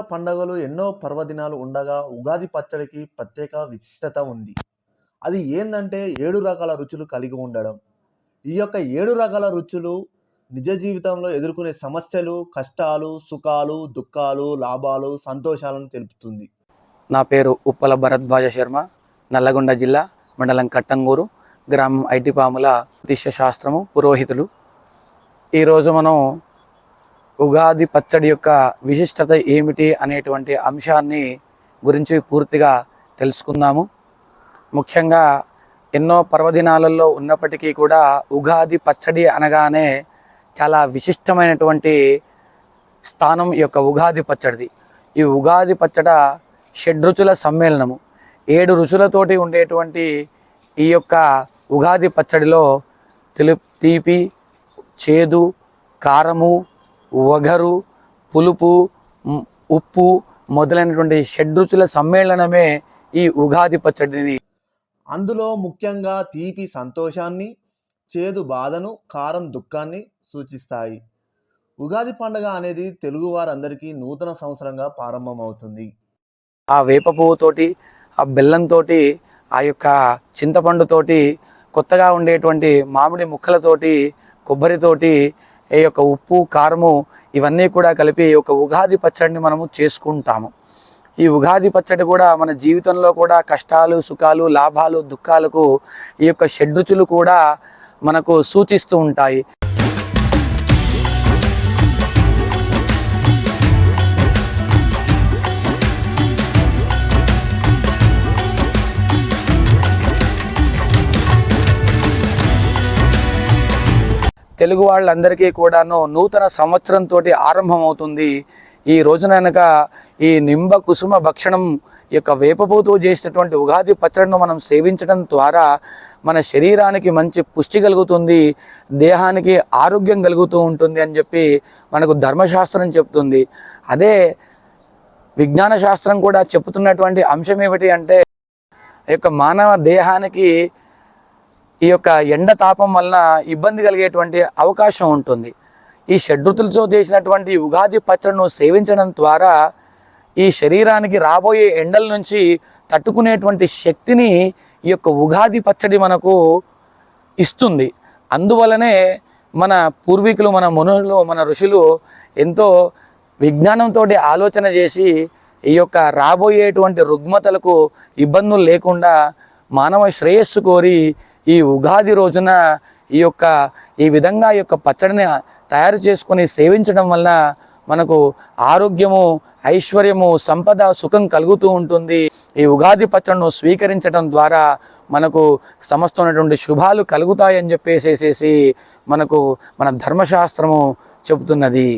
పండుగలు ఎన్నో పర్వదినాలు ఉండగా ఉగాది పచ్చడికి ప్రత్యేక విశిష్టత ఉంది. అది ఏందంటే ఏడు రకాల రుచులు కలిగి ఉండడం. ఈ యొక్క ఏడు రకాల రుచులు నిజ జీవితంలో ఎదుర్కొనే సమస్యలు కష్టాలు సుఖాలు దుఃఖాలు లాభాలు సంతోషాలను తెలుపుతుంది. నా పేరు ఉప్పల భరద్వాజ శర్మ నల్లగొండ జిల్లా మండలం కట్టంగూరు గ్రామం ఐటిపాముల జ్యోతిష్య శాస్త్రము పురోహితులు. ఈరోజు మనం ఉగాది పచ్చడి యొక్క విశిష్టత ఏమిటి అనేటువంటి అంశాన్ని గురించి పూర్తిగా తెలుసుకుందాము. ముఖ్యంగా ఎన్నో పర్వదినాలలో ఉన్నప్పటికీ కూడా ఉగాది పచ్చడి అనగానే చాలా విశిష్టమైనటువంటి స్థానం యొక్క ఉగాది పచ్చడిది. ఈ ఉగాది పచ్చడ షడ్రుచుల సమ్మేళనము. ఏడు రుచులతోటి ఉండేటువంటి ఈ యొక్క ఉగాది పచ్చడిలో తెలు తీపి చేదు కారము వగరు పులుపు ఉప్పు మొదలైనటువంటి షడ్రుచుల సమ్మేళనమే ఈ ఉగాది పచ్చడిని అందులో ముఖ్యంగా తీపి సంతోషాన్ని చేదు బాధను కారం దుఃఖాన్ని సూచిస్తాయి. ఉగాది పండుగ అనేది తెలుగు వారందరికీ నూతన సంవత్సరంగా ప్రారంభమవుతుంది. ఆ వేప పువ్వుతోటి ఆ బెల్లంతోటి ఆ యొక్క చింతపండుతోటి కొత్తగా ఉండేటువంటి మామిడి ముక్కలతోటి కొబ్బరితోటి ఈ యొక్క ఉప్పు కారము ఇవన్నీ కూడా కలిపి ఒక ఉగాది పచ్చడిని మనము చేసుకుంటాము. ఈ ఉగాది పచ్చడి కూడా మన జీవితంలో కూడా కష్టాలు సుఖాలు లాభాలు దుఃఖాలకు ఈ యొక్క షడ్రుచులు కూడా మనకు సూచిస్తూ ఉంటాయి. తెలుగు వాళ్ళందరికీ కూడాను నూతన సంవత్సరంతో ఆరంభమవుతుంది. ఈ రోజున కనుక ఈ నింబ కుసుమ భక్షణం యొక్క వేపపుతో చేసినటువంటి ఉగాది పచ్చడిను మనం సేవించడం ద్వారా మన శరీరానికి మంచి పుష్టి కలుగుతుంది దేహానికి ఆరోగ్యం కలుగుతూ ఉంటుంది అని చెప్పి మనకు ధర్మశాస్త్రం చెప్తుంది. అదే విజ్ఞాన శాస్త్రం కూడా చెప్తున్నటువంటి అంశం ఏమిటి అంటే యొక్క మానవ దేహానికి ఈ యొక్క ఎండ తాపం వలన ఇబ్బంది కలిగేటువంటి అవకాశం ఉంటుంది. ఈ షడ్రుతులతో చేసినటువంటి ఉగాది పచ్చడిను సేవించడం ద్వారా ఈ శరీరానికి రాబోయే ఎండల నుంచి తట్టుకునేటువంటి శక్తిని ఈ యొక్క ఉగాది పచ్చడి మనకు ఇస్తుంది. అందువలనే మన పూర్వీకులు మన మునులు మన ఋషులు ఎంతో విజ్ఞానంతో ఆలోచన చేసి ఈ యొక్క రాబోయేటువంటి రుగ్మతలకు ఇబ్బందులు లేకుండా మానవ శ్రేయస్సు కోరి ఈ ఉగాది రోజున ఈ యొక్క ఈ విధంగా ఈ యొక్క పచ్చడిని తయారు చేసుకొని సేవించడం వల్ల మనకు ఆరోగ్యము ఐశ్వర్యము సంపద సుఖం కలుగుతూ ఉంటుంది. ఈ ఉగాది పచ్చడిను స్వీకరించడం ద్వారా మనకు సమస్తమైనటువంటి శుభాలు కలుగుతాయని చెప్పేసేసేసి మనకు మన ధర్మశాస్త్రము చెబుతున్నది.